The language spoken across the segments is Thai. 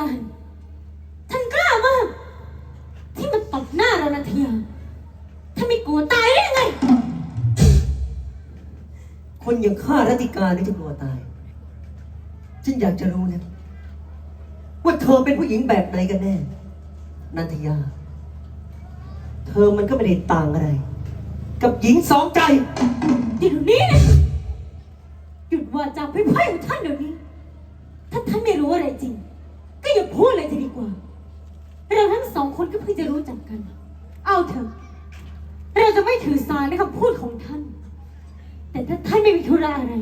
การ ท่านกล้ามาก ที่มันตบหน้าเรานาทียาท่านไม่กลัวตายได้ยังไง คนอย่างข้ารัติการนี่จะกลัวตาย ฉันอยากจะรู้นะว่าเธอเป็นผู้หญิงแบบไหนกันแน่ นันทยา เธอมันก็ไม่ได้ต่างอะไร กับหญิงสองใจหยุดเดี๋ยวนี้นะหยุดว่าจาพิพายของท่านเดี๋ยวนี้ ถ้าท่านไม่รู้อะไรจริง็อย่าพูดเลยจะดีกว่า เราทั้งสองคนก็เพิ่งจะรู้จักกัน เอาเถอะ เราจะไม่ถือสาในคำพูดของท่าน แต่ถ้าท่านไม่มีธุระอะไร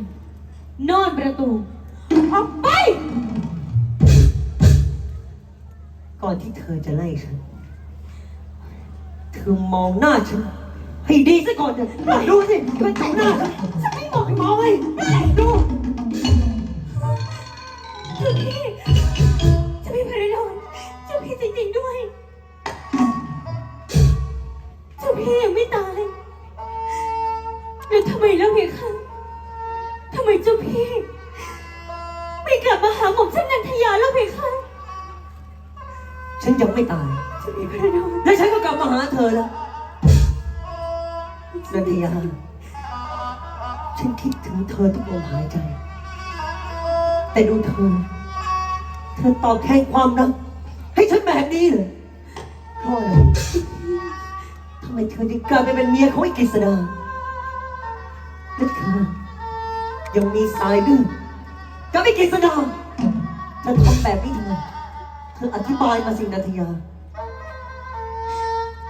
นอนประตู ออกไป ก่อนที่เธอจะไล่ฉัน เธอมองหน้าฉันให้ดีซะก่อนเถอะดูสิมันต่งหน้าฉันไม่บอกมองไปดู ทำไมแล้วเพคะทำไมเจ้าพี่ ไม่กลับมาหาหม่อมฉันนันทยาแล้วเพคะฉันยังไม่ตาย เจ้าพี่พระดอนและฉันก็กลับมาหาเธอแล้วนันทยา ฉันคิดถึงเธอทุกลมหายใจ แต่ดูเธอ เธอตอบแทนความรักให้ฉันแบบนี้เลยเพราะอะไรทำไมเธอถึงกลายไปเป็นเมียของไอ้กฤษดา และเธอยังมีสายดื้อกับไอ้กฤษดาเธอทำแบบนี้ทำไมเธออธิบายมาสินันทยา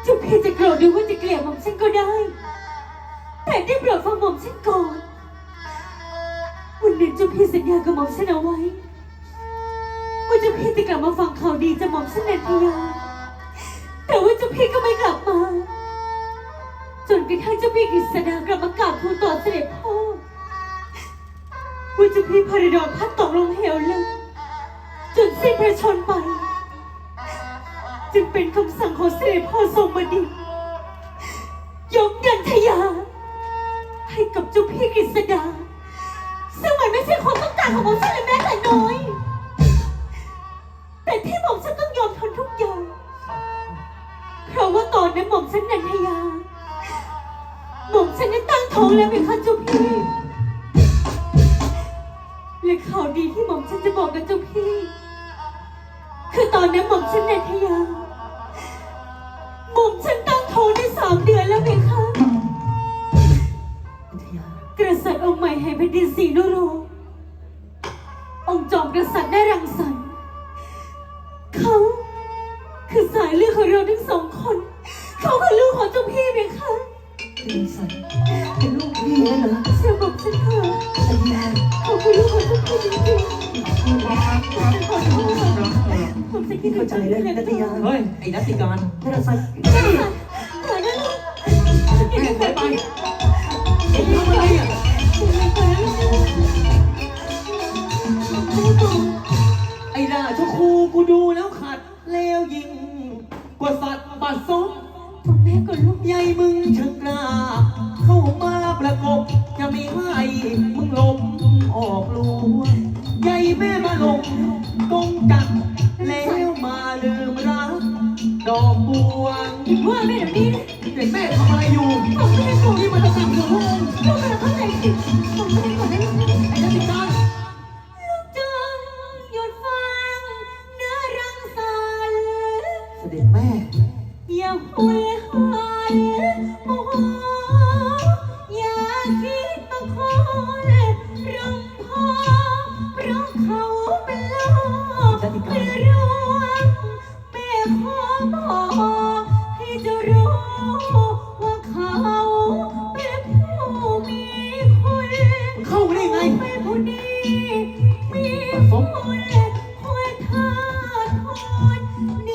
เจ้าพี่จะโกรธหรือว่าจะเกลียดหม่อมฉันก็ได้ แต่ได้โปรดฟังหม่อมฉันก่อน วันหนึ่งเจ้าพี่สัญญากับหม่อมฉันเอาไว้ว่าเจ้าพี่จะกลับมาฟังข่าวดีจากหม่อมฉันนันทยา แต่ว่าเจ้าพี่ก็ไม่กลับ กระทั่งเจ้าพี่กฤษดากลับมากราบทูลต่อเสด็จพ่อว่าเจ้าพี่พาริดอนพัดตกลงเหวลึกจนสิ้นพระชนไป จึงเป็นคำสั่งของเสด็จพ่อทรงบดิน แล้วเป็นข้าเจ้าพี่และข่าวดีที่หม่อมฉันจะบอกกับเจ้าพี่ คือตอนนั้หม่อมฉันนันทยาหม่อมฉันตั้งท้องได้สามเดือนแล้วเพคะนันทยากษัตริย์องค์ใหม่แห่งแผ่นดินสีนุโรองค์จอมกษัตริย์ได้รังสรรค์เขาคือสายเลือดของเราทั้งสองคน เขาคือลูกของเจ้าพี่เพคะ เป็นสันเป็นลูกพี่นะเหรอเชื่อบอกฉันเถอะนันทยาเขาคือลูกของเจ้าพี่จริงๆฉันขอโทษผมจะคิดเข้าใจแล้วนันทยาเฮ้ยไอ้นัตติการพระสันกษัตริ ว่าแม่เดี๋ยวนี้นะเด็กแม่ทำอะไรอยู่ผมไม่ได้โกรธนี่มันจะกลับหัวพระองค์ลูกกำลังเข้าใจผิดผมไม่ได้โกรธนะลูกไอ้นัตติการจงหยุดฟังเนื้อรังสรรค์เสด็จแม่อย่าหุย เนื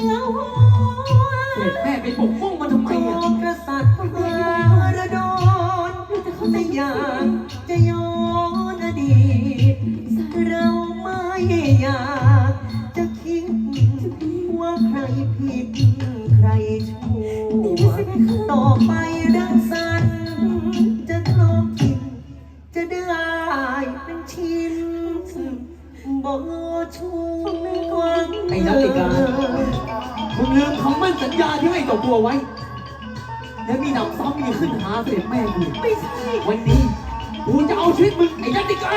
้อหัวเด็กแม่ไปปกป้องมันทำไมอะมกษัตริย์พระดอนไม่อยากจะย้อนอดีตเราไม่อยากจะคิดว่าใครผิดใครชั่วต่อไปรังส บ่ชวร์ไอ้นักติกามึงลืมคำมั่นสัญญาที่ให้ต่อตัวไว้ และมีหนำซ้ำมีขึ้นหาเสด็จแม่กูไม่ใช่ วันนี้กูจะเอาชีวิตมึงไอ้นักติกา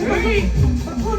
Wait.